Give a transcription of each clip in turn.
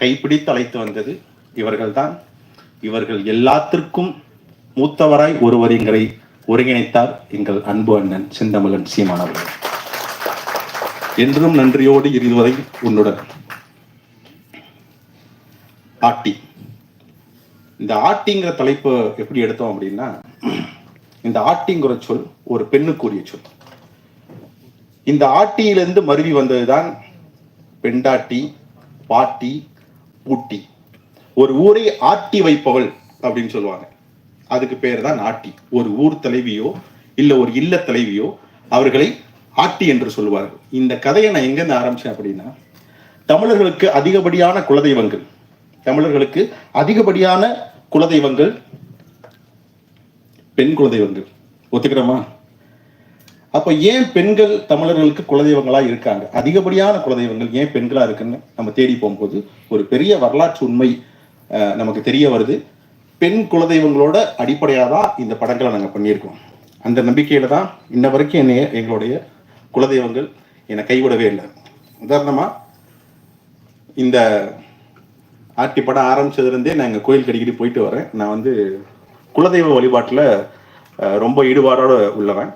கைப்பிடித்து அழைத்து வந்தது இவர்கள்தான். இவர்கள் எல்லாத்திற்கும் மூத்தவராய் ஒருவர் எங்களை ஒருங்கிணைத்தார் எங்கள் அன்பு அண்ணன் செந்தமிழன் சீமான் அவர்கள். என்றும் நன்றியோடு இருவரை உன்னுடன். ஆட்டி. இந்த ஆட்டிங்கிற தலைப்பு எப்படி எடுத்தோம் அப்படின்னா இந்த ஆட்டிங்கிற சொல் ஒரு பெண்ணுக்குரிய சொல். இந்த ஆட்டியிலிருந்து மருவி வந்ததுதான் பெண்டாட்டி பாட்டி ஊட்டி. ஒரு ஊரை ஆட்டி வைப்பவள் அப்படின்னு சொல்லுவாங்க. அதுக்கு பேர் தான் ஆட்டி. ஒரு ஊர் தலைவியோ இல்ல ஒரு இல்ல தலைவியோ அவர்களை ஆட்டி என்று சொல்லுவார்கள். இந்த கதையை நான் எங்கேருந்து ஆரம்பிச்சேன் அப்படின்னா தமிழர்களுக்கு அதிகப்படியான குலதெய்வங்கள் தமிழர்களுக்கு அதிகப்படியான குலதெய்வங்கள் பெண் குலதெய்வங்கள். ஒத்துக்கிறோமா அப்போ ஏன் பெண்கள் தமிழர்களுக்கு குலதெய்வங்களா இருக்காங்க? அதிகப்படியான குலதெய்வங்கள் ஏன் பெண்களா இருக்குன்னு நம்ம தேடி போகும்போது ஒரு பெரிய வரலாற்று உண்மை நமக்கு தெரிய வருது. பெண் குலதெய்வங்களோட அடிப்படையாக தான் இந்த படங்களை நாங்கள் பண்ணியிருக்கோம். அந்த நம்பிக்கையில தான் இன்ன வரைக்கும் என்னைய எங்களுடைய குலதெய்வங்கள் என்னை கைவிடவே இல்லை. உதாரணமாக இந்த ஆட்டி படம் ஆரம்பிச்சதுலேருந்தே நான் எங்கள் கோயிலுக்கு அடிக்கடி போயிட்டு வரேன். நான் வந்து குலதெய்வ வழிபாட்டில் ரொம்ப ஈடுபாடோடு உள்ளவன்.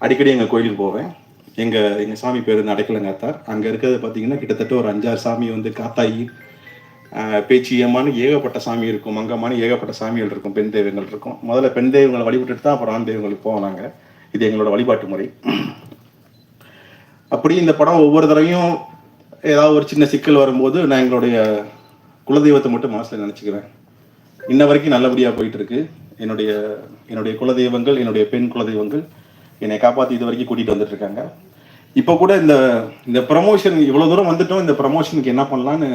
அடிக்கடி எங்கள் கோயிலுக்கு போவேன். எங்கள் எங்கள் சாமி பேர் வந்து அடைக்கலங்காத்தார் அங்கே இருக்கிறது பார்த்தீங்கன்னா கிட்டத்தட்ட ஒரு அஞ்சாறு சாமி வந்து காத்தாயி அஹ், ஏகப்பட்ட சாமி இருக்கும். மங்கம்மான்னு ஏகப்பட்ட சாமிகள் இருக்கும். பெண் தெய்வங்கள் இருக்கும். முதல்ல பெண் தெய்வங்களை வழிபட்டுட்டு தான் அப்புறம் ஆண் தெய்வங்களுக்கு போவோம் நாங்கள் இது எங்களோட வழிபாட்டு முறை. அப்படி இந்த படம் ஒவ்வொரு தடவையும் ஏதாவது ஒரு சின்ன சிக்கல் வரும்போது நான் எங்களுடைய குலதெய்வத்தை மட்டும் மனசில் நினச்சிக்கிறேன். இன்ன வரைக்கும் நல்லபடியாக போயிட்டு இருக்கு. என்னுடைய என்னுடைய குலதெய்வங்கள் என்னுடைய பெண் குலதெய்வங்கள் என்னை காப்பாற்றி இது வரைக்கும் கூட்டிகிட்டு வந்துட்டு இருக்காங்க இப்போ கூட இந்த இந்த ப்ரமோஷன் இவ்வளோ தூரம் வந்துட்டோம் இந்த ப்ரமோஷனுக்கு என்ன பண்ணலான்னு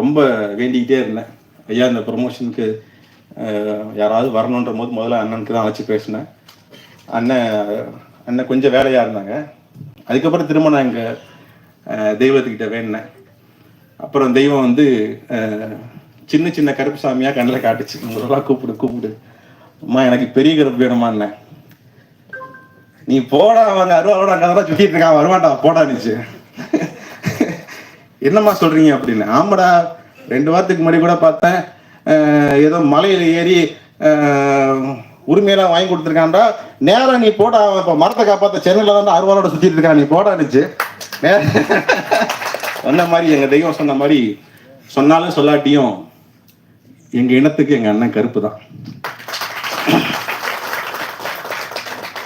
ரொம்ப வேண்டிக்கிட்டே இருந்தேன். ஐயா இந்த ப்ரமோஷனுக்கு யாராவது வரணுன்ற போது முதல்ல அண்ணனுக்கு தான் அழைச்சி பேசினேன். அண்ணன் அண்ணன் கொஞ்சம் வேலையாக இருந்தாங்க. அதுக்கப்புறம் திரும்ப நான் எங்கள் தெய்வத்துக்கிட்ட வேண்டினேன் அப்புறம் தெய்வம் வந்து சின்ன சின்ன கருப்பு சாமியாக கண்ணில் காட்டுச்சு. உங்களா கூப்பிடு கூப்பிடு. அம்மா எனக்கு பெரிய கருப்பு வேணுமான்னு நீ போடா அவங்க அருவாளோட அங்கே சுத்திட்டு இருக்கான் வரமாட்டா போடான்னுச்சு என்னம்மா சொல்றீங்க அப்படின்னு. ஆமாடா ரெண்டு வாரத்துக்கு முன்னாடி கூட பார்த்தேன். ஏதோ மலையில ஏறி உரிமையெல்லாம் வாங்கி கொடுத்துருக்கான்டா. நேரம் நீ போடா இப்போ இப்ப மரத்தை காப்பாத்த சென்னையில தான் அருவாளோட சுத்திட்டு இருக்கான். நீ போடான்னுச்சு நே- சொன்ன மாதிரி எங்க தெய்வம் சொன்ன மாதிரி சொன்னாலும் சொல்லாட்டியும் எங்க இனத்துக்கு எங்க அண்ணன் கருப்பு தான்.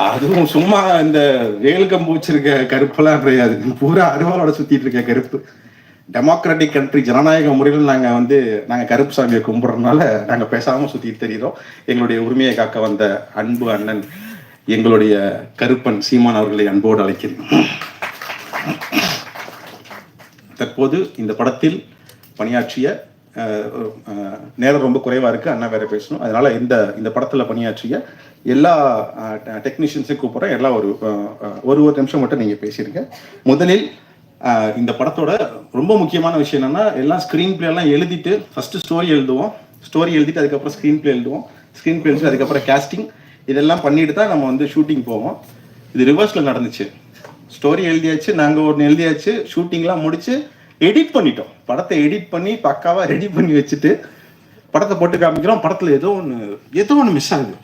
அதுவும் சும்மா இந்த வேல் கம்பு வச்சிருக்க கருப்பெல்லாம் கிடையாது. பூரா அருவாளோட சுத்திட்டு இருக்க கருப்பு. டெமோக்ராட்டிக் கண்ட்ரி ஜனநாயக முறையில் நாங்க வந்து நாங்க கருப்பு சாமியை கும்பிடுறதுனால நாங்க பேசாம சுத்திட்டு தெரியுறோம். எங்களுடைய உரிமையை காக்க வந்த அன்பு அண்ணன் எங்களுடைய கருப்பன் சீமான் அவர்களை அன்போடு அழைக்கிறேன். தற்போது இந்த படத்தில் பணியாற்றிய நேரம் ரொம்ப குறைவா இருக்கு. அண்ணா வேற பேசணும். அதனால இந்த இந்த படத்துல பணியாற்றிய எல்லா டெக்னீஷியன்ஸையும் கூப்பிட்றேன். எல்லாம் ஒரு ஒரு ஒரு நிமிஷம் மட்டும் நீங்கள் பேசிடுங்க. முதலில் இந்த படத்தோட ரொம்ப முக்கியமான விஷயம் என்னன்னா எல்லாம் ஸ்க்ரீன் பிளே எல்லாம் எழுதிட்டு ஃபர்ஸ்ட் ஸ்டோரி எழுதுவோம். ஸ்டோரி எழுதிட்டு அதுக்கப்புறம் ஸ்க்ரீன் பிளே எழுதுவோம். ஸ்க்ரீன் பிளே எழுதி அதுக்கப்புறம் கேஸ்டிங் இதெல்லாம் பண்ணிட்டு தான் நம்ம வந்து ஷூட்டிங் போவோம். இது ரிவர்ஸ்ல நடந்துச்சு. ஸ்டோரி எழுதியாச்சு நாங்கள் ஒன்று எழுதியாச்சு. ஷூட்டிங்லாம் முடிச்சு எடிட் பண்ணிட்டோம். படத்தை எடிட் பண்ணி பக்காவாக ரெடி பண்ணி வச்சுட்டு படத்தை போட்டு காமிக்கிறோம். படத்தில் ஏதோ ஒன்று ஏதோ ஒன்று மிஸ் ஆகுது.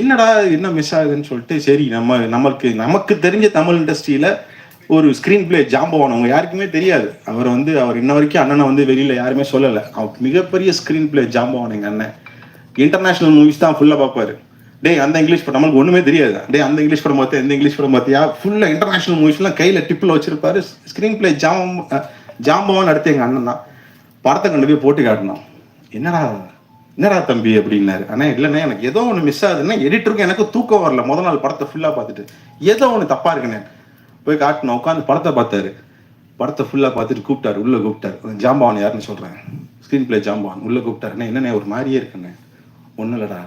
என்னடா என்ன மிஸ் ஆகுதுன்னு சொல்லிட்டு சரி நம்ம நமக்கு நமக்கு தெரிஞ்ச தமிழ் இண்டஸ்ட்ரியில ஒரு ஸ்க்ரீன் பிளே ஜாம்பவான் அவங்க யாருக்குமே தெரியாது. அவர் வந்து அவர் இன்ன வரைக்கும் அண்ணனை வந்து வெளியில யாருமே சொல்லலை. அவர் மிகப்பெரிய ஸ்க்ரீன் பிளே ஜாம்பவான் எங்க அண்ணன். இன்டர்நேஷனல் மூவிஸ் தான் ஃபுல்லா பார்ப்பாரு. டேய் அந்த இங்கிலீஷ் படம் நம்மளுக்கு ஒண்ணுமே தெரியாது. டே அந்த இங்கிலீஷ் படம் பார்த்தா இந்த இங்கிலீஷ் படம் பார்த்தியா? ஃபுல்லா இன்டர்நேஷனல் மூவிஸ்லாம் கையில டிப்பில் வச்சிருப்பாரு. ஸ்க்ரீன் பிளே ஜாம் ஜாம்பவான் அடுத்து எங்க அண்ணன் தான். படத்தை கொண்டு போய் போட்டு காட்டணும். என்னடா என்னடா தம்பி அப்படின்னாரு. அண்ணா இல்லைண்ணே எனக்கு ஏதோ ஒன்று மிஸ் ஆகுதுன்னா எடிட்டருக்கும் எனக்கு தூக்கம் வரல. முத நாள் படத்தை ஃபுல்லாக பார்த்துட்டு. ஏதோ ஒன்று தப்பாக இருக்குண்ணே. போய் காட்டணும் உட்காந்து படத்தை பார்த்தாரு. படத்தை ஃபுல்லாக பார்த்துட்டு கூப்பிட்டாரு உள்ளே கூப்பிட்டாரு. ஜாம்பவான் யாருன்னு சொல்கிறேன் ஸ்க்ரீன் பிளே ஜாம்பவான் உள்ளே கூப்பிட்டாருண்ணே என்னண்ணே ஒரு மாதிரியே இருக்குண்ணே. ஒன்றும் இல்லடா.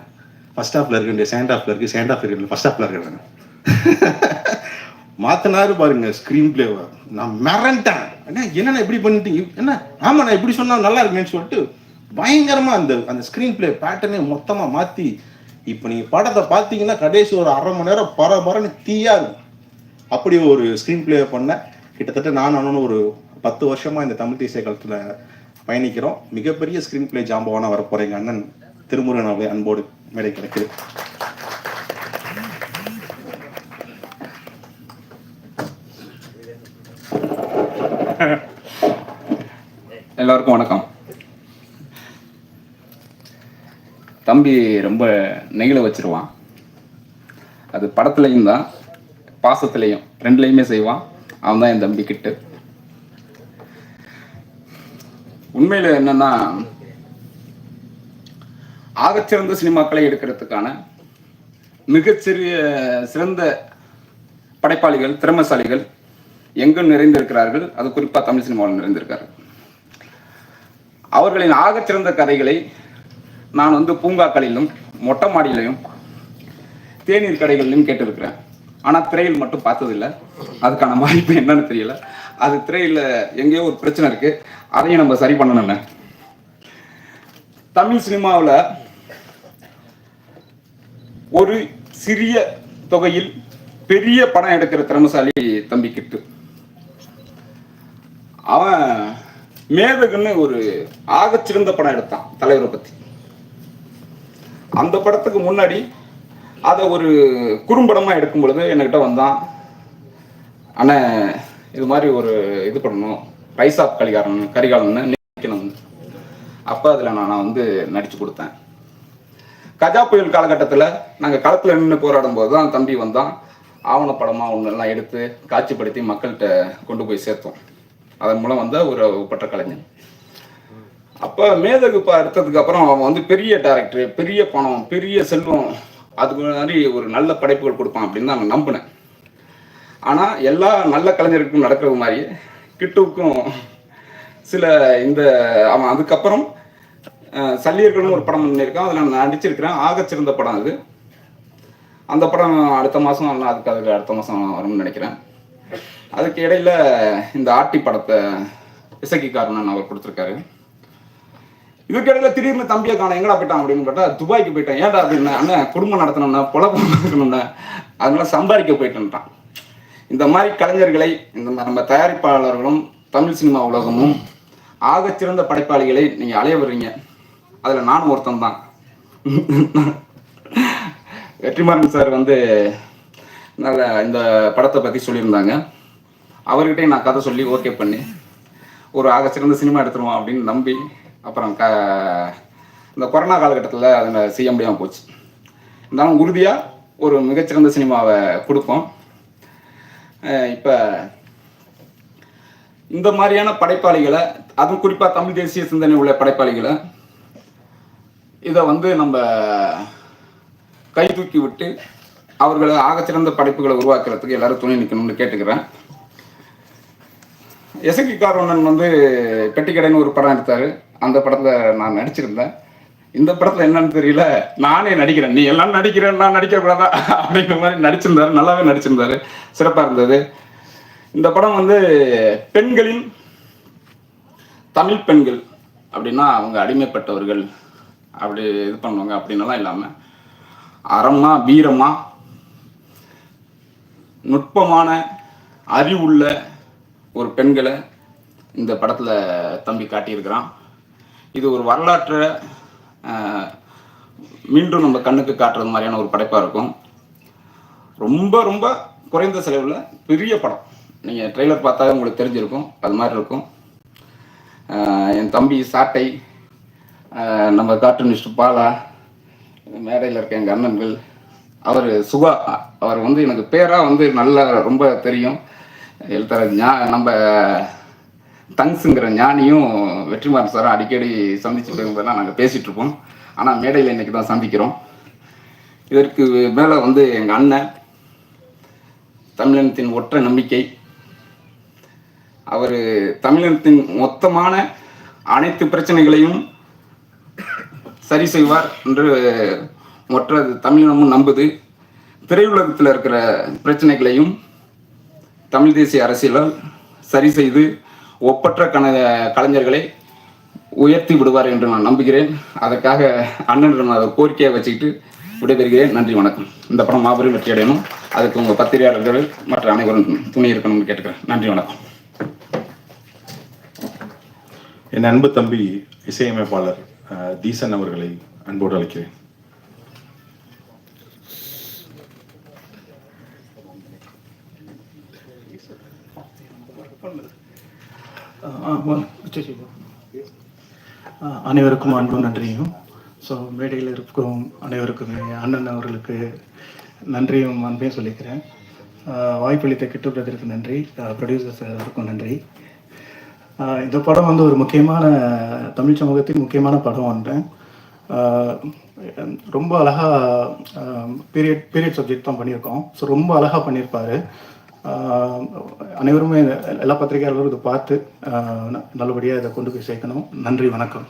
ஃபர்ஸ்ட் ஹாஃப்ல இருக்க வேண்டிய செகண்ட் ஹாஃப்ல இருக்குது செகண்ட் ஹாஃப் இருக்கு ஃபர்ஸ்ட் ஹாஃப்ல இருக்கிறேன் மாத்தினாரு பாருங்க ஸ்க்ரீன் பிளேவை நான் மிரண்டேன். என்ன என்னண்ணா இப்படி பண்ணிட்டீங்க? என்ன? ஆமா நான் இப்படி சொன்னா நல்லா இருக்குன்னு சொல்லிட்டு பயங்கரமாக அந்த அந்த ஸ்க்ரீன் பிளே பேட்டர்னே மொத்தமாக மாற்றி இப்போ நீங்கள் படத்தை பார்த்தீங்கன்னா கடைசி ஒரு அரை மணி நேரம் பரபரன்னு தீயா இருக்கும் அப்படி ஒரு ஸ்க்ரீன் பிளே பண்ண கிட்டத்தட்ட நான் அண்ணனும் ஒரு பத்து வருஷமாக இந்த தமிழ் தேசிய காலத்தில் பயணிக்கிறோம். மிகப்பெரிய ஸ்க்ரீன் பிளே ஜாம்பவான வரப்போற எங்கள் அண்ணன். திருமுருகன் அவர்களை அன்போடு மேடை கிடைக்குது எல்லாருக்கும் வணக்கம். தம்பி ரொம்ப நெகிழ வச்சிருவான். அது படத்துலையும் தான் பாசத்துலையும் ரெண்டுலேயுமே செய்வான். அவன் தான் என் தம்பி கிட்டு. உண்மையில் என்னன்னா ஆகச்சிறந்த சினிமாக்களை எடுக்கிறதுக்கான மிகச்சிறிய சிறந்த படைப்பாளிகள் திறமைசாலிகள் எங்கும் நிறைந்திருக்கிறார்கள்? அது குறிப்பாக தமிழ் சினிமாவில் நிறைந்திருக்கார்கள் அவர்களின் ஆகச்சிறந்த கதைகளை நான் வந்து பூங்காக்களிலும் மொட்டை மாடியிலையும் தேநீர் கடைகளிலும் கேட்டிருக்கிறேன். ஆனால் திரையில் மட்டும் பார்த்ததில்ல. அதுக்கான வாய்ப்பு என்னன்னு தெரியல. அது திரையில் எங்கேயோ ஒரு பிரச்சனை இருக்கு. அதையும் நம்ம சரி பண்ணணும்னு. தமிழ் சினிமாவில் ஒரு சிறிய தொகையில் பெரிய படம் எடுக்கிற திறமசாலி தம்பிக்கிட்டு அவன் மேதகுன்னு ஒரு ஆகச்சிறந்த படம் எடுத்தான் தலைவரை பற்றி அந்த படத்துக்கு முன்னாடி அதை ஒரு குறும்படமாக எடுக்கும் பொழுது என்கிட்ட வந்தான் அண்ணே இது மாதிரி ஒரு இது பண்ணணும் ரைஸ் ஆஃப் கலிகாரன் கரிகாலன்னு நினைக்கணும். அப்போ அதில் நான் வந்து நடித்து கொடுத்தேன். கஜா புயல் காலகட்டத்தில் நாங்கள் களத்தில் நின்று போராடும் போது தான் தம்பி வந்தான். ஆவணப்படமாக ஒன்றெல்லாம் எடுத்து காட்சிப்படுத்தி மக்கள்கிட்ட கொண்டு போய் சேர்த்தோம். அதன் மூலம் வந்த ஒரு பட்ட கலைஞன் அப்போ மேதகுப்பா எடுத்ததுக்கு அப்புறம் அவன் வந்து பெரிய டேரக்டர் பெரிய பணம் பெரிய செல்வம் அதுக்கு மாதிரி ஒரு நல்ல படைப்புகள் கொடுப்பான் அப்படின்னு தான் நான் நம்பினேன். ஆனால் எல்லா நல்ல கலைஞருக்கும் நடக்கிறது மாதிரி கிட்டுவுக்கும் சில இந்த அவன் அதுக்கப்புறம் சல்லியர்களும் ஒரு படம் பண்ணியிருக்கான் அதில் நான் நடிச்சிருக்கிறேன். ஆகச்சிறந்த படம் அது. அந்த படம் அடுத்த மாதம் இல்லை அதுக்கு அதுக்கு அடுத்த மாதம் வரும்னு நினைக்கிறேன். அதுக்கு இடையில இந்த ஆட்டி படத்தை இசைக்கு காரணம் அவர் கொடுத்துருக்காரு. இதுக்கிடையில திடீர்னு தம்பியை காண எங்கடா போயிட்டான் அப்படின்னு கேட்டா துபாய்க்கு போயிட்டேன். ஏன்டா அப்படின்னு அண்ணன் குடும்பம் நடத்தணும்னா பொழப்பம் நடத்தணும்னா அதனால சம்பாதிக்க போயிட்டுன்ட்டான் இந்த மாதிரி கலைஞர்களை இந்த மாதிரி நம்ம தயாரிப்பாளர்களும் தமிழ் சினிமா உலகமும் ஆகச்சிறந்த படைப்பாளிகளை நீங்க அலைய வர்றீங்க அதுல நானும் ஒருத்தன் தான் வெற்றிமாறன் சார் வந்து நல்ல இந்த படத்தை பற்றி சொல்லியிருந்தாங்க. அவர்கிட்டயும் நான் கதை சொல்லி ஓகே பண்ணி ஒரு ஆக சிறந்த சினிமா எடுத்துருவோம் அப்படின்னு நம்பி அப்புறம் க இந்த கொரோனா காலகட்டத்தில் அதில் செய்ய முடியாமல் போச்சு. இருந்தாலும் உறுதியாக ஒரு மிகச்சிறந்த சினிமாவை கொடுப்போம். இப்போ இந்த மாதிரியான படைப்பாளிகளை அதுவும் குறிப்பாக தமிழ் தேசிய சிந்தனை உள்ள படைப்பாளிகளை இதை வந்து நம்ம கை தூக்கி விட்டு அவர்களை ஆகச்சிறந்த படைப்புகளை உருவாக்குறதுக்கு எல்லாரும் துணை நிற்கணும்னு கேட்டுக்கிறேன். எசகி கார்வனன் வந்து பெட்டிக்கடைன்னு ஒரு படம் எடுத்தார். அந்த படத்துல நான் நடிச்சிருந்தேன். இந்த படத்துல என்னன்னு தெரியல நானே நடிக்கிறேன். நீ எல்லாம் நடிக்கிறேன் நான் நடிக்க கூடாதா அப்படிங்கிற மாதிரி நடிச்சிருந்தாரு. நல்லாவே நடிச்சிருந்தாரு. சிறப்பா இருந்தது. இந்த படம் வந்து பெண்களின் தமிழ் பெண்கள் அப்படின்னா அவங்க அடிமைப்பட்டவர்கள். அப்படி இது பண்ணுவாங்க. அப்படின்னலாம் இல்லாமல் அறமா வீரமா நுட்பமான அறிவுள்ள ஒரு பெண்களை இந்த படத்தில் தம்பி காட்டியிருக்கிறான். இது ஒரு வரலாற்றை மீண்டும் நம்ம கண்ணுக்கு காட்டுறது மாதிரியான ஒரு படைப்பாக இருக்கும். ரொம்ப ரொம்ப குறைந்த செலவில் பெரிய படம். நீங்கள் ட்ரெய்லர் பார்த்தா உங்களுக்கு தெரிஞ்சிருக்கும். அது மாதிரி இருக்கும். என் தம்பி சாட்டை நம்ம கார்ட்டூனிஸ்ட் பாலா மேடையில் இருக்க எங்கள் அண்ணன்கள் அவர் சுகா அவர் வந்து எனக்கு பேராக வந்து நல்லா ரொம்ப தெரியும். எழுத்தாளர் ஞா நம்ம தங்ஸுங்கிற ஞானியும் வெற்றிமாறன் சாரும் அடிக்கடி சந்திச்சு போகும்போதெல்லாம் நாங்கள் பேசிகிட்டு இருப்போம் ஆனால் மேடையில் இன்றைக்கி தான் சந்திக்கிறோம். இதற்கு மேலே வந்து எங்கள் அண்ணன் தமிழினத்தின் ஒற்ற நம்பிக்கை. அவர் தமிழினத்தின் மொத்தமான அனைத்து பிரச்சனைகளையும் சரி செய்வார் என்று மற்ற தமிழினமும் நம்புது. திரையுலகத்தில் இருக்கிற பிரச்சனைகளையும் தமிழ் தேசிய அரசியலால் சரி செய்து ஒப்பற்ற கண கலைஞர்களை உயர்த்தி விடுவார் என்று நான் நம்புகிறேன். அதற்காக அண்ணனிடம் அதை கோரிக்கையை வச்சுக்கிட்டு விடைபெறுகிறேன். நன்றி வணக்கம். இந்த படம் மாபெரும் வெற்றி அடையணும். அதுக்கு உங்கள் பத்திரிகையாளர்கள் மற்ற அனைவரும் துணை இருக்கணும்னு கேட்டுக்கிறேன். நன்றி வணக்கம். என் அன்பு தம்பி இசையமைப்பாளர் தீசன் அவர்களை அன்போடு அழைக்கிறேன் ஆமாம். சரி. ஆ, அனைவருக்கும் அன்பும் நன்றியும். ஸோ மேடையில் இருக்கும் அனைவருக்கும் என் அண்ணன் அவர்களுக்கு நன்றியும் அன்பையும் சொல்லிக்கிறேன். வாய்ப்பளித்த கிட்டு பிரதருக்கு நன்றி ப்ரொடியூசர் சாருக்கும் நன்றி. இந்த படம் வந்து ஒரு முக்கியமான தமிழ் சமூகத்தின் முக்கியமான படம் ஒன்றேன் ரொம்ப அழகாக பீரியட் பீரியட் சப்ஜெக்ட் தான் பண்ணியிருக்கோம். ஸோ ரொம்ப அழகாக பண்ணியிருப்பாரு. அனைவருமே எல்லா பத்திரிகையாளரும் இதை பார்த்து நல்லபடியாக இதை கொண்டு போய் சேர்க்கணும் நன்றி வணக்கம்.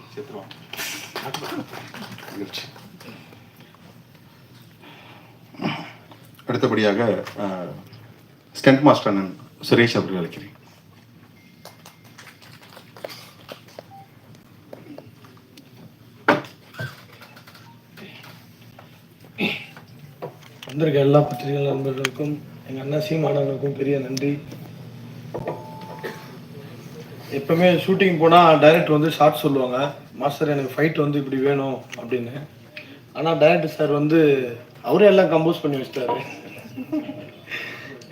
அடுத்தபடியாக அஹ், ஸ்டண்ட் மாஸ்டர் அண்ணன் சுரேஷ் அவர்கள் அழைக்கிறேன் வந்திருக்க எல்லா பத்திரிகை நண்பர்களுக்கும் எங்கள் அண்ணா சீமானவனுக்கும் பெரிய நன்றி. எப்பவுமே ஷூட்டிங் போனால் டைரக்டர் வந்து ஷார்ட் சொல்லுவாங்க. மாஸ்டர் எனக்கு ஃபைட் வந்து இப்படி வேணும் அப்படின்னு. ஆனால் டைரக்டர் சார் வந்து அவரே எல்லாம் கம்போஸ் பண்ணி வச்சிட்டாரு.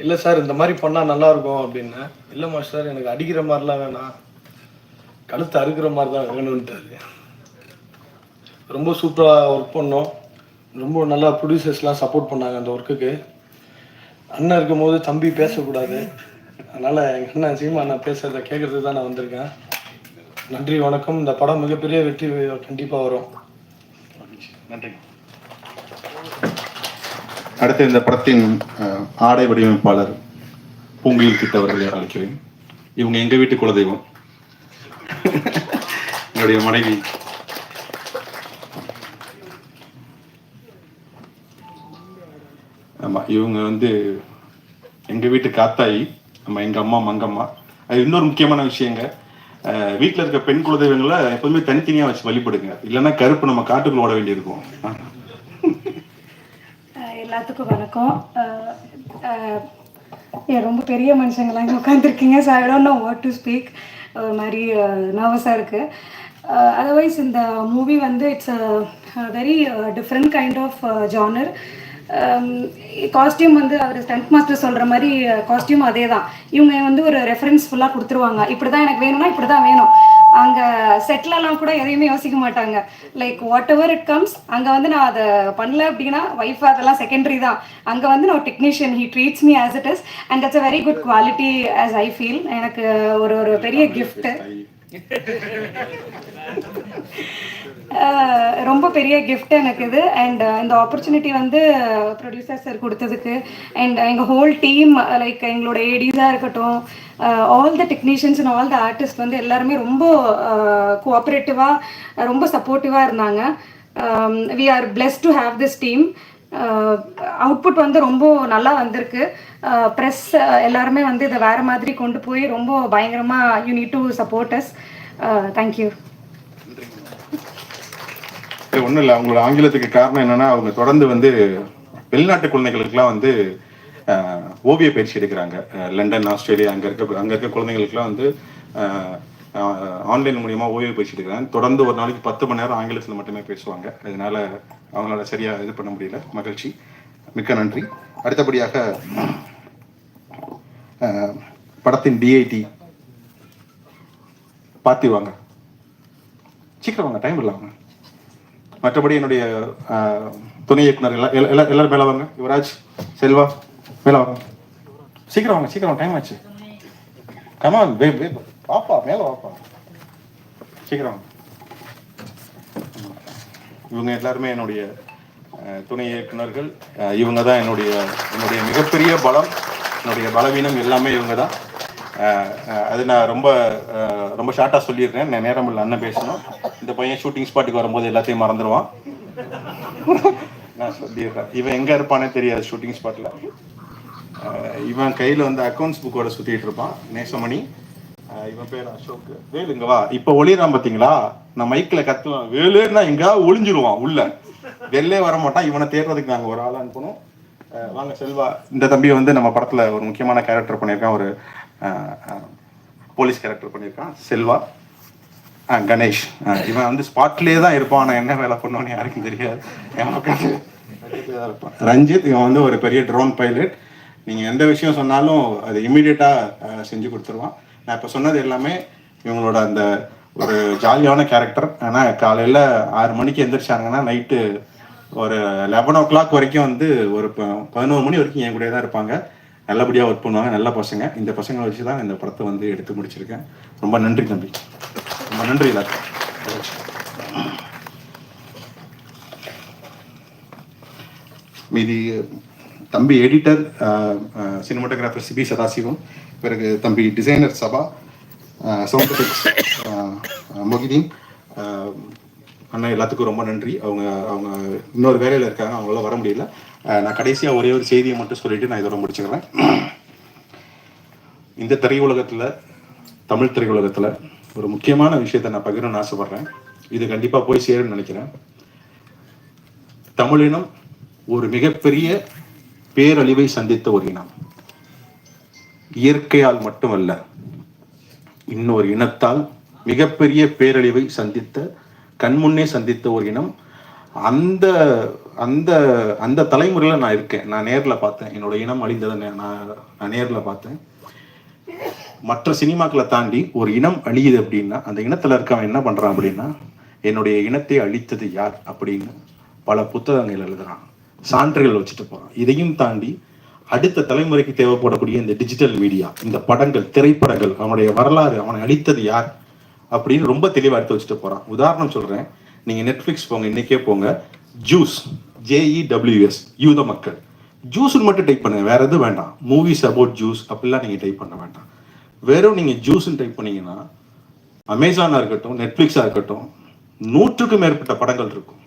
இல்லை சார் இந்த மாதிரி பண்ணால் நல்லாயிருக்கும் அப்படின்னு. இல்லை மாஸ்டர் எனக்கு அடிக்கிற மாதிரிலாம் வேணாம். கழுத்து அறுக்கிற மாதிரி தான் வேணும்ன்ட்டாரு. ரொம்ப சூப்பராக ஒர்க் பண்ணோம். ரொம்ப நல்லா ப்ரொடியூசர்ஸ்லாம் சப்போர்ட் பண்ணாங்க அந்த ஒர்க்குக்கு அண்ணன் இருக்கும்போது தம்பி பேசக்கூடாது. அதனால் எங்கள் அண்ணன் சீமா நான் பேசுகிறத கேட்குறது தான் நான் வந்திருக்கேன். நன்றி வணக்கம். இந்த படம் மிகப்பெரிய வெற்றி கண்டிப்பாக வரும். நன்றி. அடுத்து இந்த படத்தின் ஆடை வடிவமைப்பாளர் பூங்குயில் கிட்ட அவர்களை அழைக்கிறேன். இவங்க எங்கள் வீட்டு குலதெய்வம்? என்னுடைய மனைவி. ஆமாம் இவங்க வந்து எங்கள் வீட்டு காத்தாயி நம்ம எங்கள் அம்மா மங்கம்மா. அது இன்னொரு முக்கியமான விஷயங்க. வீட்டில் இருக்க பெண் குலதெய்வங்களை எப்போதுமே தனித்தனியாக வச்சு வழிபடுங்க. இல்லைன்னா கருப்பு நம்ம காட்டுக்குள்ள ஓட வேண்டியிருக்கும். எல்லாத்துக்கும் வணக்கம். ஏன் ரொம்ப பெரிய மனுஷங்களாம் இங்கே உட்காந்துருக்கீங்க so I don't know what to speak ஒரு மாதிரி நர்வஸாக இருக்குது அதர்வைஸ் இந்த மூவி வந்து it's a very different kind of genre costume வந்து அவர் ஸ்டண்ட் மாஸ்டர் சொல்கிற மாதிரி காஸ்டியூம் அதே தான் இவங்க வந்து ஒரு ரெஃபரன்ஸ் ஃபுல்லாக கொடுத்துருவாங்க. இப்படி தான் எனக்கு வேணும்னா இப்படி தான் வேணும். அங்கே செட்டிலெல்லாம் கூட எதையுமே யோசிக்க மாட்டாங்க. Like whatever it comes அங்கே வந்து நான் அதை பண்ணல அப்படின்னா ஒய்ஃப் அதெல்லாம் செகண்டரி தான். அங்கே வந்து நான் technician he treats me as it is and it's a very good quality as I feel எனக்கு ஒரு ஒரு பெரிய கிஃப்ட்டு ரொம்ப பெரிய கிஃப்ட் எனக்கு இது. அண்ட் இந்த ஆப்பர்ச்சுனிட்டி வந்து ப்ரொடியூசர் சார் கொடுத்ததுக்கு. அண்ட் எங்கள் ஹோல் டீம் லைக் எங்களோட ஏடிஸாக இருக்கட்டும் all the technicians and all the artist வந்து எல்லாருமே ரொம்ப கோஆப்ரேட்டிவாக ரொம்ப சப்போர்ட்டிவாக இருந்தாங்க. We are blessed to have this team output வந்து ரொம்ப நல்லா வந்திருக்கு. ப்ரெஸ் எல்லாருமே வந்து இதை வேறு மாதிரி கொண்டு போய் ரொம்ப பயங்கரமாக you need to support us thank you ஒன்றும் இல்லை. அவங்களோட ஆங்கிலத்துக்கு காரணம் என்னன்னா அவங்க தொடர்ந்து வந்து வெளிநாட்டு குழந்தைகளுக்குலாம் வந்து ஓவிய பயிற்சி எடுக்கிறாங்க. லண்டன் ஆஸ்திரேலியா அங்கே இருக்க அங்கே இருக்க குழந்தைகளுக்குலாம் வந்து ஆன்லைன் மூலியமாக ஓய்வு பயிற்சி எடுக்கிறாங்க. தொடர்ந்து ஒரு நாளைக்கு பத்து மணி நேரம் ஆங்கிலத்தில் மட்டுமே பேசுவாங்க. அதனால அவங்களால சரியாக இது பண்ண முடியல. மகிழ்ச்சி. மிக்க நன்றி. அடுத்தபடியாக படத்தின் டிஐடி பாத்தி வாங்க. சீக்கிரம் வாங்க. டைம் இல்லை வாங்க மற்றபடி என்னுடைய துணை இயக்குனர் எல்லா எல்லாரும் மேலே வாங்க. யுவராஜ் செல்வா மேலே வாங்க. சீக்கிரம் வாங்க சீக்கிரம் டைம் ஆச்சு. கமான் வே வே வாப்பா மேலே வாப்பா. சீக்கிரம் வாங்க. இவங்க எல்லாருமே என்னுடைய துணை இயக்குநர்கள் இவங்க தான் என்னுடைய என்னுடைய மிகப்பெரிய பலம். என்னுடைய பலவீனம் எல்லாமே இவங்க தான் அது நான் ரொம்ப ரொம்ப ஷார்ட்டாக சொல்லிடுறேன் நான் நேரம் இல்லை அண்ணன் பேசணும். இந்த பையன் ஷூட்டிங் ஸ்பாட்டுக்கு வரும்போது எல்லாத்தையும் மறந்துடுவான் நான் சொல்லிடுறேன். இவன் எங்கே இருப்பானே தெரியாது ஷூட்டிங் ஸ்பாட்டில் இவன் கையில் வந்து அக்கௌண்ட்ஸ் புக்கோட சுற்றிட்டு இருப்பான். நேசமணி. இவன் பேர் அசோக். வேலு இங்க வா. இப்போ ஒளிறான் பார்த்தீங்களா நான் மைக்கில் கத்துவேன். வேலுன்னா எங்கேயாவது ஒளிஞ்சிருவான் உள்ள. வெளிலே வர மாட்டான் இவனை தேடுறதுக்கு நாங்கள் ஒரு ஆள் அனுப்பணும். வாங்க செல்வா. இந்த தம்பி வந்து நம்ம படத்துல ஒரு முக்கியமான கேரக்டர் பண்ணியிருக்கான். ஒரு போலீஸ் கேரக்டர் பண்ணியிருக்கான் செல்வா. ஆ கணேஷ். இவன் வந்து ஸ்பாட்லேயே தான் இருப்பான் ஆனால் என்ன வேலை பண்ணுவான்னு யாருக்கும் தெரியாது. என் தான் இருப்பான். ரஞ்சித் இவன் வந்து ஒரு பெரிய ட்ரோன் பைலட் நீங்கள் எந்த விஷயம் சொன்னாலும் அது இம்மிடியட்டாக செஞ்சு கொடுத்துருவான். நான் இப்போ சொன்னது எல்லாமே இவங்களோட அந்த ஒரு ஜாலியான கேரக்டர் ஆனால் காலையில் ஆறு மணிக்கு எந்திரிச்சாங்கன்னா நைட்டு ஒரு லெவன் ஓ கிளாக் வரைக்கும் வந்து ஒரு ப- பதினோரு மணி வரைக்கும் என் கூடயே தான் இருப்பாங்க. நல்லபடியாக ஒர்க் பண்ணுவாங்க நல்ல பசங்க. இந்த பசங்களை வச்சு தான் இந்த படத்தை வந்து எடுத்து முடிச்சிருக்கேன். ரொம்ப நன்றி தம்பி. ரொம்ப நன்றி எல்லாருக்கும். மீதி தம்பி எடிட்டர் சினிமாட்டோகிராஃபர் சிபி சதாசிவம் பிறகு தம்பி டிசைனர் சபா சவுண்ட் எஃபெக்ட்ஸ் அண்ணா எல்லாத்துக்கும் ரொம்ப நன்றி. அவங்க அவங்க இன்னொரு வேலையில் இருக்காங்க அவங்களால வர முடியல. நான் கடைசியாக ஒரே ஒரு செய்தியை மட்டும் சொல்லிட்டு நான் இதோட முடிச்சுக்கிறேன். இந்த திரையுலகத்தில் தமிழ் திரையுலகத்தில் ஒரு முக்கியமான விஷயத்தை நான் பகிரணும்னு ஆசைப்படுறேன். இது கண்டிப்பாக போய் சேரும்னு நினைக்கிறேன். தமிழினம் ஒரு மிகப்பெரிய பேரழிவை சந்தித்த ஒரு இனம். இயற்கையால் மட்டுமல்ல இன்னொரு இனத்தால் மிகப்பெரிய பேரழிவை சந்தித்த கண்முன்னே சந்தித்த ஒரு இனம். அந்த அந்த அந்த தலைமுறையில் நான் இருக்கேன். நான் நேரில் பார்த்தேன். என்னோட இனம் அழிந்ததை நான் நான் நேரில் பார்த்தேன். மற்ற சினிமாக்களை தாண்டி ஒரு இனம் அழியுது அப்படின்னா அந்த இனத்தில் இருக்கவன் என்ன பண்ணுறான் அப்படின்னா என்னுடைய இனத்தை அழித்தது யார் அப்படின்னு பல புத்தகங்கள் எழுதுகிறான் சான்றுகள் வச்சுட்டு போகிறான் இதையும் தாண்டி அடுத்த தலைமுறைக்கு தேவைப்படக்கூடிய இந்த டிஜிட்டல் மீடியா இந்த படங்கள் திரைப்படங்கள் அவனுடைய வரலாறு அவனை அழித்தது யார்? அப்படின்னு ரொம்ப தெளிவாக எடுத்து வச்சுட்டு போகிறான் உதாரணம் சொல்கிறேன் நீங்கள் நெட்ஃப்ளிக்ஸ் போங்க இன்னைக்கே போங்க. ஜூஸ் ஜேஇடபிள்யூஎஸ் யூத மக்கள் ஜூஸ்னு மட்டும் டைப் பண்ணுங்க வேற எதுவும் வேண்டாம். மூவிஸ் அபவுட் ஜூஸ் அப்படிலாம் நீங்கள் டைப் பண்ண வேண்டாம். வெறும் நீங்கள் ஜூஸ்ன்னு டைப் பண்ணீங்கன்னா அமேசானாக இருக்கட்டும் நெட்ஃப்ளிக்ஸாக இருக்கட்டும் நூற்றுக்கும் மேற்பட்ட படங்கள் இருக்கும்.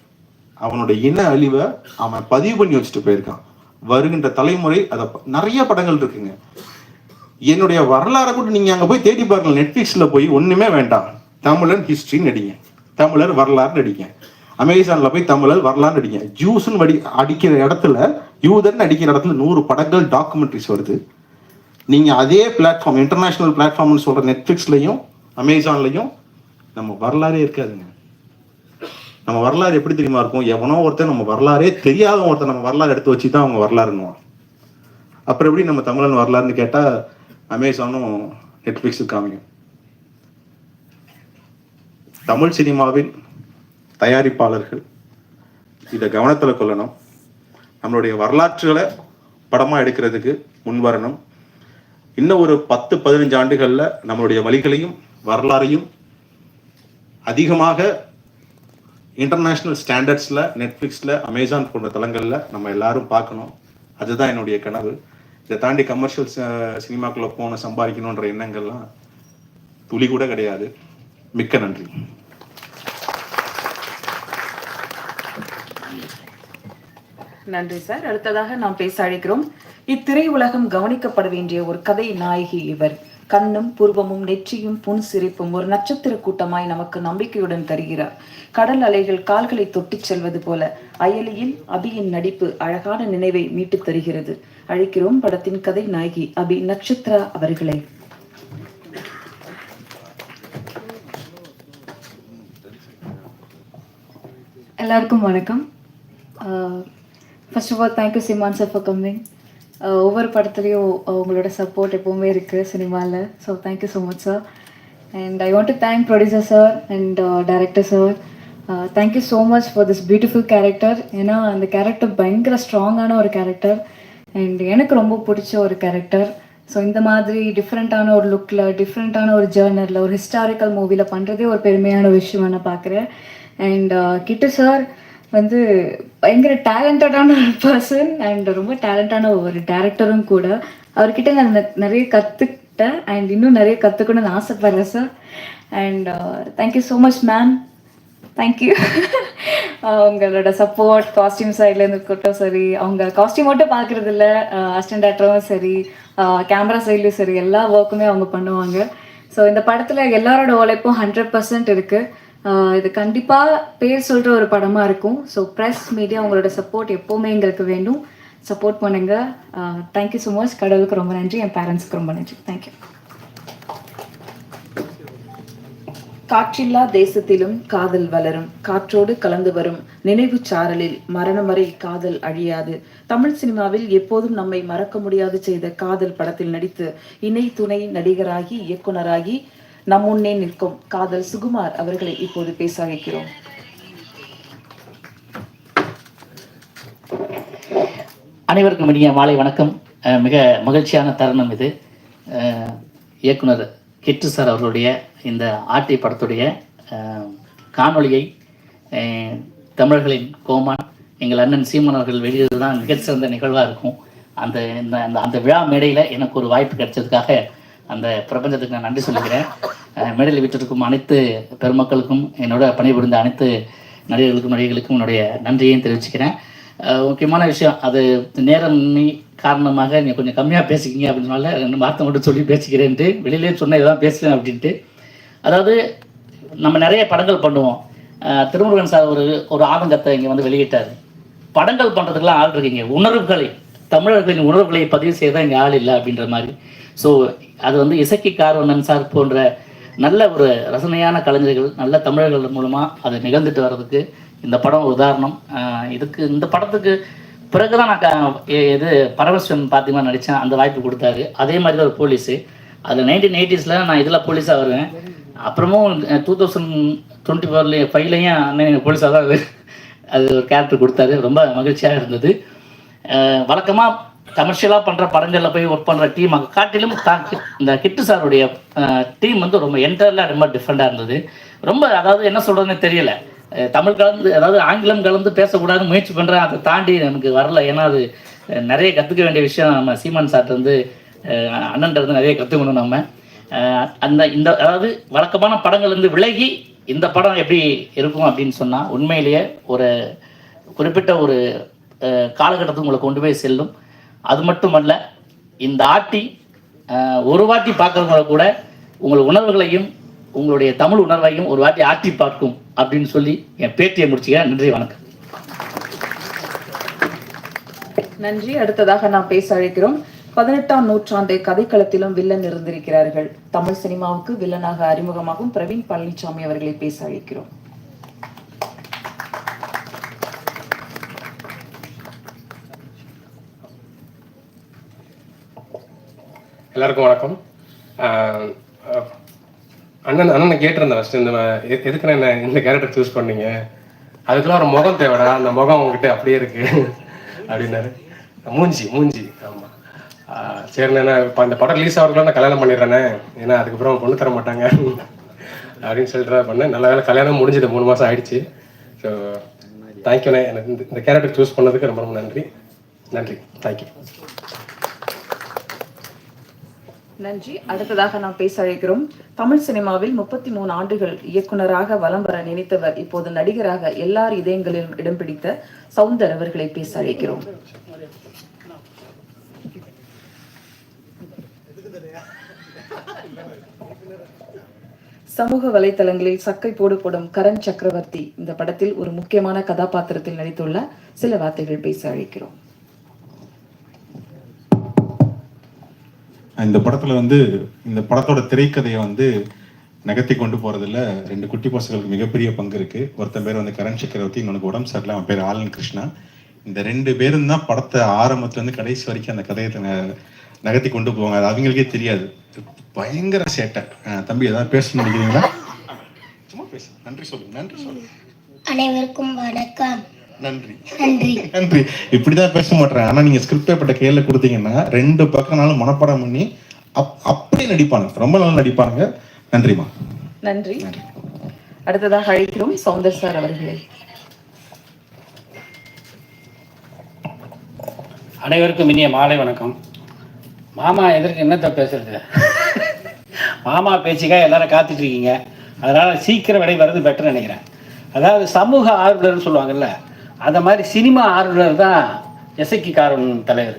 அவனோட இன அழிவை அவன் பதிவு பண்ணி வச்சுட்டு போயிருக்கான். வருகின்ற தலைமுறை அதை நிறைய படங்கள் இருக்குங்க. என்னுடைய வரலாறை கூட நீங்க அங்க போய் தேடி பாருங்க. நெட்ஃபிளிக்ஸ்ல போய் ஒண்ணுமே வேண்டாம். தமிழன் ஹிஸ்ட்ரின்னு நடிங்க. தமிழர் வரலாறு நடிங்க. அமேசான்ல போய் தமிழர் வரலாறு நடிங்க. ஜூஸ்னு வடி அடிக்கிற இடத்துல யூதன் அடிக்கிற இடத்துல நூறு படங்கள் டாக்குமெண்ட்ரிஸ் வருது. நீங்க அதே பிளாட்ஃபார்ம் இன்டர்நேஷனல் பிளாட்ஃபார்ம்னு சொல்ற நெட்ஃபிளிக்ஸ்லையும் அமேசான்லையும் நம்ம வரலாறே இருக்காதுங்க. நம்ம வரலாறு எப்படி தெரியுமா இருக்கும்? எவனோ ஒருத்தன் நம்ம வரலாறே தெரியாத ஒருத்தன் நம்ம வரலாறு எடுத்து வச்சு தான் அவங்க வரலாறுன்னுவான். அப்புறம் எப்படி நம்ம தமிழன் வரலாறுன்னு கேட்டால் அமேசானும் நெட்ஃப்ளிக்ஸும் காமிக்கும் தமிழ் சினிமாவின் தயாரிப்பாளர்கள் இதை கவனத்தில் கொள்ளணும். நம்மளுடைய வரலாற்றுகளை படமாக எடுக்கிறதுக்கு முன் வரணும். இன்னும் ஒரு பத்து பதினஞ்சு ஆண்டுகளில் நம்மளுடைய வழிகளையும் வரலாறையும் அதிகமாக இன்டர்நேஷ்னல் ஸ்டாண்டர்ட்ஸில் நெட்ஃப்ளிக்ஸில் அமேசான் போன்ற தளங்களில் நம்ம எல்லாரும் பார்க்கணும். அதுதான் என்னுடைய கனவு. இதை தாண்டி கமர்ஷியல் சினிமாக்குள்ளே போன சம்பாதிக்கணுன்ற எண்ணங்கள்லாம் துளி கூட கிடையாது. மிக்க நன்றி. நன்றி சார். அடுத்ததாக நாம் பேச அழைக்கிறோம் இத்திரை உலகம் கவனிக்கப்பட வேண்டிய ஒரு கதை நாயகி இவர். கண்ணும் புருவமும் நெற்றியும் புன் சிரிப்பும் ஒரு நட்சத்திர கூட்டமாய் நமக்கு நம்பிக்கையுடன் தருகிறார். கடல் அலைகள் கால்களை தொட்டிச் செல்வது போல அயலியில் அபியின் நடிப்பு அழகான நினைவை மீட்டுத் தருகிறது. அழைக்கிறோம் படத்தின் கதை நாயகி அபி நட்சத்திரா அவர்களை. எல்லாருக்கும் வணக்கம். First of all thank you Seeman sir for coming ஒவ்வொரு படத்துலையும் உங்களோட சப்போர்ட் எப்போவுமே இருக்குது சினிமாவில் so thank you so much sir and I want to thank producer sir and director sir thank you so much for this beautiful character ஏன்னா அந்த character பயங்கர ஸ்ட்ராங்கான ஒரு கேரக்டர் அண்ட் எனக்கு ரொம்ப பிடிச்ச ஒரு கேரக்டர் ஸோ இந்த மாதிரி டிஃப்ரெண்ட்டான ஒரு லுக்கில் டிஃப்ரெண்ட்டான ஒரு ஜேர்னரில் ஒரு ஹிஸ்டாரிக்கல் மூவியில் பண்ணுறதே ஒரு பெருமையான விஷயம் நான் பார்க்குறேன் அண்ட் uh, கிட்டு சார் வந்து பயங்கர டேலண்டடான ஒரு பர்சன் அண்ட் ரொம்ப டேலண்டான ஒரு டேரக்டரும் கூட. அவர்கிட்ட நான் நிறைய கற்றுக்கிட்டேன் அண்ட் இன்னும் நிறைய கற்றுக்கணும்னு ஆசைப்படுறேன் sir and thank you so much ma'am thank you அவங்களோட சப்போர்ட் காஸ்டியூம் சைட்லேருந்து இருக்கட்டும் சரி அவங்க காஸ்டியூம் மட்டும் பார்க்குறது இல்லை அசிஸ்டன்ட் uh, டேரக்டரும் சரி uh, கேமரா சைட்லேயும் சரி எல்லா ஒர்க்குமே அவங்க பண்ணுவாங்க. ஸோ இந்த படத்தில் எல்லாரோட உழைப்பும் ஹண்ட்ரட் பர்சன்ட் இருக்குது இது கண்டிப்பாக பேர் சொல்கிற ஒரு படமாக இருக்கும். ஸோ ப்ரெஸ் மீடியா உங்களோட சப்போர்ட் எப்போவுமே எங்களுக்கு வேண்டும். சப்போர்ட் பண்ணுங்கள் தேங்க்யூ ஸோ மச் கடவுளுக்கு ரொம்ப நன்றி. என் பேரண்ட்ஸுக்கு ரொம்ப நன்றி. தேங்க்யூ காற்றில்லா தேசத்திலும் காதல் வளரும். காற்றோடு கலந்து வரும். நினைவு சாரலில் மரணம் வரை காதல் அழியாது. தமிழ் சினிமாவில் எப்போதும் நம்மை மறக்க முடியாது செய்த காதல் படத்தில் நடித்து இணை துணை நடிகராகி இயக்குனராகி நம் முன்னே நிற்கும் காதல் சுகுமார் அவர்களை இப்போது பேச அழைக்கிறோம். அனைவருக்கும் இனிய மாலை வணக்கம். மிக மகிழ்ச்சியான தருணம் இது. இயக்குனர் கிட்டு சார் அவர்களுடைய இந்த ஆர்டி படத்துடைய காணொளியை தமிழர்களின் கோமான் எங்கள் அண்ணன் சீமன் அவர்கள் வெளியிடுறது தான் மிகச்சிறந்த நிகழ்வாக இருக்கும். அந்த இந்த அந்த அந்த விழா மேடையில் எனக்கு ஒரு வாய்ப்பு கிடைச்சதுக்காக அந்த பிரபஞ்சத்துக்கு நான் நன்றி சொல்லுகிறேன். மேடையில் வீட்டிற்கும் அனைத்து பெருமக்களுக்கும் என்னோட பணிபுரிந்த அனைத்து நடிகர்களுக்கும் நடிகைகளுக்கும் என்னுடைய நன்றியையும் தெரிவிச்சுக்கிறேன். முக்கியமான விஷயம் அது நேரம் காரணமாக நீங்கள் கொஞ்சம் கம்மியாக பேசிக்கிங்க அப்படின்னால ரெண்டு வார்த்தை மட்டும் சொல்லி பேசிக்கிறேன்ட்டு வெளியிலே சொன்ன இதான் பேசுகிறேன் அப்படின்ட்டு. அதாவது நம்ம நிறைய படங்கள் பண்ணுவோம். திருமுருகன் சார் ஒரு ஒரு ஆதங்கத்தை இங்கே வந்து வெளியிட்டார். படங்கள் பண்ணுறதுக்கெல்லாம் ஆள் இருக்கீங்க. உணர்வுகளை தமிழர்களின் உணர்வுகளை பதிவு செய்ய இங்கே ஆள் இல்லை அப்படின்ற மாதிரி. ஸோ அது வந்து இசக்கி கார்வண்ணன் சார் போன்ற நல்ல ஒரு ரசனையான கலைஞர்கள் நல்ல தமிழர்கள் மூலமாக அது நிகழ்ந்துட்டு வர்றதுக்கு இந்த படம் ஒரு உதாரணம். இதுக்கு இந்த படத்துக்கு பிறகு தான் நான் க- இது பரமசிவன் பார்த்தீங்கன்னா நடித்தேன் அந்த வாய்ப்பு கொடுத்தாரு. அதே மாதிரி தான் ஒரு போலீஸு. அது நைன்டீன் எயிட்டிஸில் நான் இதில் போலீஸாக வருவேன். அப்புறமும் டூ தௌசண்ட் டுவெண்ட்டி ஃபோர்லேயும் ஃபைவ்லையும் அண்ணன் போலீஸாக தான் அது. அது ஒரு கேரக்டர் கொடுத்தாரு. ரொம்ப மகிழ்ச்சியாக இருந்தது. வழக்கமாக கமர்ஷியலாக பண்ணுற படங்களில் போய் ஒர்க் பண்ணுற டீம் அங்கே காட்டிலும் தான் இந்த கிட்டு சாருடைய டீம் வந்து ரொம்ப என்டர்லாம் ரொம்ப டிஃப்ரெண்ட்டாக இருந்தது. ரொம்ப அதாவது என்ன சொல்கிறதுன்னு தெரியல. தமிழ் கலந்து அதாவது ஆங்கிலம் கலந்து பேசக்கூடாதுன்னு முயற்சி பண்ணுறேன் அதை தாண்டி எனக்கு வரல. ஏன்னா அது நிறைய கற்றுக்க வேண்டிய விஷயம். நம்ம சீமான் சார்ட்ட இருந்து இருந்து நிறைய கற்றுக்கணும் நம்ம. அந்த இந்த அதாவது வழக்கமான படங்கள்லேருந்து விலகி இந்த படம் எப்படி இருக்கும் அப்படின்னு சொன்னால் உண்மையிலேயே ஒரு குறிப்பிட்ட ஒரு காலகட்டத்தை காலகட்டத்துக்கு உங்களை கொண்டு போய் செல்லும். அது மட்டுமல்ல இந்த ஆட்டி அஹ், ஒரு வாட்டி பார்க்குறவங்கள கூட உங்கள் உணர்வுகளையும் உங்களுடைய தமிழ் உணர்வையும் ஒரு வாட்டி ஆட்டி பார்க்கும் அப்படின்னு சொல்லி என் பேட்டியை முடிச்சுக்கிறேன். நன்றி வணக்கம். நன்றி. அடுத்ததாக நாம் பேச அழைக்கிறோம். பதினெட்டாம் நூற்றாண்டு கதைக்களத்திலும் வில்லன் இருந்திருக்கிறார்கள். தமிழ் சினிமாவுக்கு வில்லனாக அறிமுகமாகும் பிரவீன் பழனிசாமி அவர்களை பேச அழைக்கிறோம். எல்லாருக்கும் வணக்கம். அண்ணன் அண்ணனை கேட்டிருந்தேன் ஃபஸ்ட் இந்த எதுக்குன்னு எ- என்ன இந்த கேரக்டர் சூஸ் பண்ணீங்க? அதுக்கெல்லாம் ஒரு முகம் தேவைடா அந்த முகம் உங்ககிட்ட அப்படியே இருக்கு. அப்படின்னாரு. மூஞ்சி மூஞ்சி. ஆமாம் சரிண்ணே நான் இப்போ அந்த படம் ரிலீஸ் ஆகிறதுக்குள்ள நான் கல்யாணம் பண்ணிடுறேனே ஏன்னா அதுக்கப்புறம் பொண்ணு தர மாட்டாங்க. அப்படின்னு சொல்லிட்டு பண்ணேன். நல்ல வேலை கல்யாணம் முடிஞ்சது மூணு மாதம் ஆயிடுச்சு. ஸோ தேங்க்யூண்ணே எனக்கு இந்த- இந்த கேரக்டர் சூஸ் பண்ணதுக்கு ரொம்ப ரொம்ப நன்றி. நன்றி. தேங்க்யூ நன்றி. அடுத்ததாக நாம் பேச அழைக்கிறோம். தமிழ் சினிமாவில் முப்பத்தி மூணு ஆண்டுகள் இயக்குனராக வலம் வர நினைத்தவர் இப்போது நடிகராக எல்லார் இதயங்களிலும் இடம் பிடித்த சவுந்தர் அவர்களை பேச அழைக்கிறோம். சமூக வலைதளங்களில் சக்கை போடு போடும் கரண் சக்கரவர்த்தி இந்த படத்தில் ஒரு முக்கியமான கதாபாத்திரத்தில் நடித்துள்ள சில வார்த்தைகள் பேச அழைக்கிறோம். இந்த படத்துல வந்து இந்த படத்தோட திரைக்கதையை வந்து நகர்த்தி கொண்டு போறதுல ரெண்டு குட்டி பசங்களுக்கு மிகப்பெரிய பங்கு இருக்கு. ஒருத்தன் பேர் வந்து கரண் சக்கரவர்த்தி இன்னொன்று உடம்பு சரியில்லை அவன் பேர் ஆலன் கிருஷ்ணா. இந்த ரெண்டு பேரும் தான் படத்தை ஆரம்பத்துல இருந்து கடைசி வரைக்கும் அந்த கதையை நகர்த்தி கொண்டு போவாங்க. அது அவங்களுக்கே தெரியாது. பயங்கர சேட்டை. தம்பி ஏதாவது பேசணும்னு நினைக்கிறீங்களா? சும்மா பேசு. நன்றி சொல்லுங்க நன்றி சொல்லுங்க அனைவருக்கும் வணக்கம். நன்றி. நன்றி. நன்றி. இப்படிதான் பேச மாட்டேன் ஆனா நீங்க ஸ்கிரிப்ட் பேப்பர்ட்ட கையில கொடுத்தீங்கன்னா ரெண்டு பக்கம்னாலும் மனப்பாடம் பண்ணி அப் அப்படியே நடிப்பாங்க ரொம்ப நல்லா நடிப்பாங்க நன்றிமா நன்றி. அடுத்ததாக அழைக்கிறோம் சவுந்தர் சார் அவர்களை. அனைவருக்கும் இனிய மாலை வணக்கம். மாமா எதற்கு என்னத்தை பேசுறது? மாமா பேச்சுக்காக எல்லாரும் காத்துட்டு இருக்கீங்க. அதனால சீக்கிரம் விடை வர்றது பெட்டர் நினைக்கிறேன். அதாவது சமூக ஆர்வலர்னு சொல்லுவாங்கல்ல அந்த மாதிரி சினிமா ஆர்வலர் தான் எசைக்கு காரணம் தலைவர்.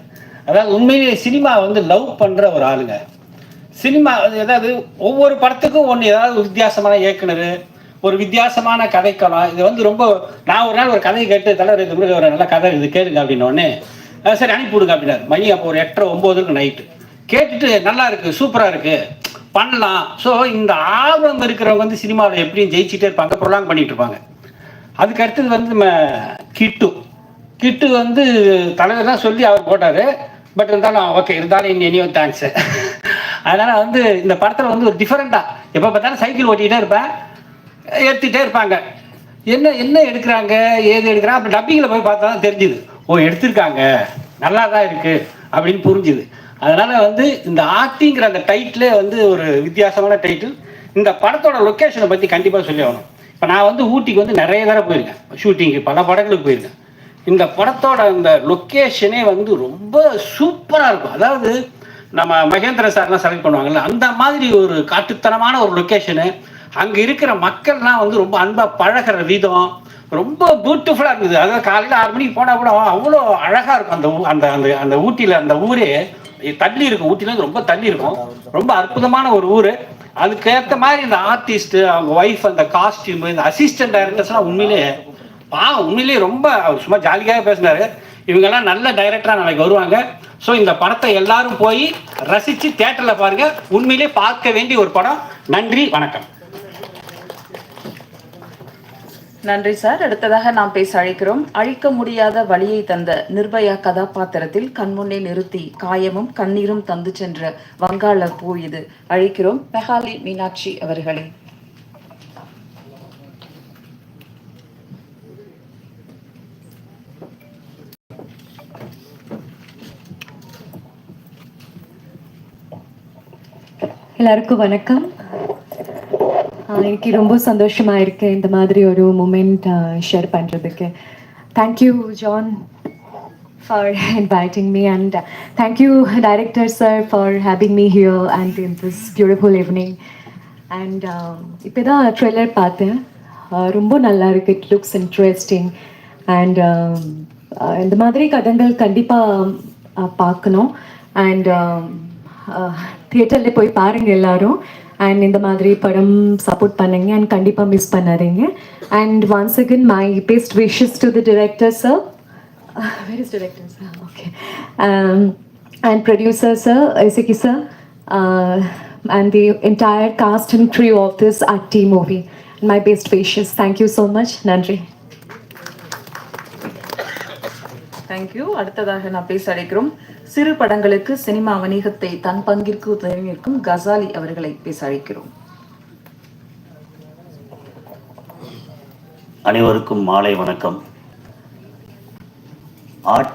அதாவது உண்மையிலேயே சினிமா வந்து லவ் பண்ணுற ஒரு ஆளுங்க. சினிமா ஏதாவது ஒவ்வொரு படத்துக்கும் ஒன்று ஏதாவது வித்தியாசமான இயக்குனர் ஒரு வித்தியாசமான கதைக்களம் இது வந்து ரொம்ப நான் ஒரு நாள் ஒரு கதையை கேட்டு தலைவர் இது மாதிரி ஒரு நல்ல கதை இது கேளுங்க அப்படின்னோடனே சரி அனுப்பி விடுங்க அப்படின்னாரு. மணி அப்போ ஒரு எட்டரை ஒம்போதுக்கு நைட்டு கேட்டுட்டு நல்லா இருக்கு சூப்பராக இருக்கு. பண்ணலாம். ஸோ இந்த ஆர்வம் இருக்கிறவங்க வந்து சினிமாவில் எப்படியும் ஜெயிச்சுட்டே இருப்பாங்க ப்ரொலாங் பண்ணிட்டு இருப்பாங்க. அதுக்கு அடுத்தது வந்து நம்ம கிட்டு. கிட்டு வந்து தலைவர் தான் சொல்லி அவர் போட்டார். பட் இருந்தாலும் ஓகே இருந்தாலும் இனி இனியும் தேங்க்ஸ் அதனால் வந்து இந்த படத்தில் வந்து ஒரு டிஃப்ரெண்ட்டாக எப்போ பார்த்தாலும் சைக்கிள் ஓட்டிகிட்டே இருப்பேன். எடுத்துகிட்டே இருப்பாங்க. என்ன என்ன எடுக்கிறாங்க ஏது எடுக்கிறாங்க அப்போ டப்பிங்கில் போய் பார்த்தா தான் தெரிஞ்சுது. ஓ எடுத்திருக்காங்க. நல்லா தான் இருக்குது அப்படின்னு புரிஞ்சுது. அதனால் வந்து இந்த ஆர்டிங்கிற அந்த டைட்டிலே வந்து ஒரு வித்தியாசமான டைட்டில் இந்த படத்தோட லொக்கேஷனை பற்றி கண்டிப்பாக சொல்லி ஆகணும். இப்போ நான் வந்து ஊட்டிக்கு வந்து நிறைய தடவை போயிருக்கேன். ஷூட்டிங்கு பல படங்களுக்கு போயிருக்கேன். இந்த படத்தோட அந்த லொக்கேஷனே வந்து ரொம்ப சூப்பராக இருக்கும். அதாவது நம்ம மகேந்திர சார்லாம் செலக்ட் பண்ணுவாங்கல்ல அந்த மாதிரி ஒரு காட்டுத்தனமான ஒரு லொக்கேஷனு அங்கே இருக்கிற மக்கள்லாம் வந்து ரொம்ப அன்பாக பழகிற விதம் ரொம்ப பியூட்டிஃபுல்லாக இருந்தது. அதாவது காலையில் ஆறு மணிக்கு போனால் கூட அவ்வளோ அழகாக இருக்கும் அந்த ஊ- அந்த அந்த அந்த ஊட்டியில் அந்த ஊரே. தள்ளி இருக்கும். ஊட்டிலேருந்து ரொம்ப தள்ளி இருக்கும். ரொம்ப அற்புதமான ஒரு ஊர். அதுக்கேற்ற மாதிரி இந்த ஆர்டிஸ்ட் அவங்க ஒய்ஃப் அந்த காஸ்டியூம் இந்த அசிஸ்டன்ட் டைரக்டர்ஸ்லாம் உண்மையிலே ஆ உண்மையிலேயே ரொம்ப அவர் சும்மா ஜாலியாக பேசினாரு. இவங்கெல்லாம் நல்ல டைரக்டராக நாளைக்கு வருவாங்க. ஸோ இந்த படத்தை எல்லாரும் போய் ரசித்து தேட்டரில் பாருங்க. உண்மையிலே பார்க்க வேண்டிய ஒரு படம். நன்றி வணக்கம். நன்றி சார். அடுத்ததாக நாம் பேச அழைக்கிறோம். அழிக்க முடியாத வழியை தந்த நிர்பயா கதாபாத்திரத்தில் கண்முன்னே நிறுத்தி காயமும் கண்ணீரும் தந்து சென்ற வங்காள பூ இது. அழைக்கிறோம் பெஹாலி மீனாட்சி அவர்களே. எல்லாருக்கும் வணக்கம். எனக்கு ரொம்ப சந்தோஷமா இருக்கு இந்த மாதிரி ஒரு மூமெண்ட் ஷேர் பண்றதுக்கு thank you John for inviting me and thank you director sir for having me here and in this beautiful evening and இப்போ தான் ட்ரெய்லர் பார்த்தேன் ரொம்ப நல்லா இருக்கு இட் லுக்ஸ் இன்ட்ரெஸ்டிங் அண்ட் இந்த மாதிரி கதங்கள் கண்டிப்பாக பார்க்கணும் அண்ட் தியேட்டரில் போய் பாருங்க எல்லாரும் அண்ட் இந்த மாதிரி படம் சப்போர்ட் பண்ணுங்க அண்ட் கண்டிப்பாக மிஸ் பண்ணாதீங்க and once again my best wishes to the director sir sir okay um, and producer sir Isiki sir uh, and the entire cast and crew of this Atti movie my best wishes thank you so much Nandri thank you அடுத்ததாக நான் பேச அழைக்கிறோம் சிறு படங்களுக்கு cinema வணிகத்தை தன் பங்கிற்கு உதவி நிற்கும் கசாலி அவர்களை பேச அழைக்கிறோம் அனைவருக்கும் மாலை வணக்கம். ஆட்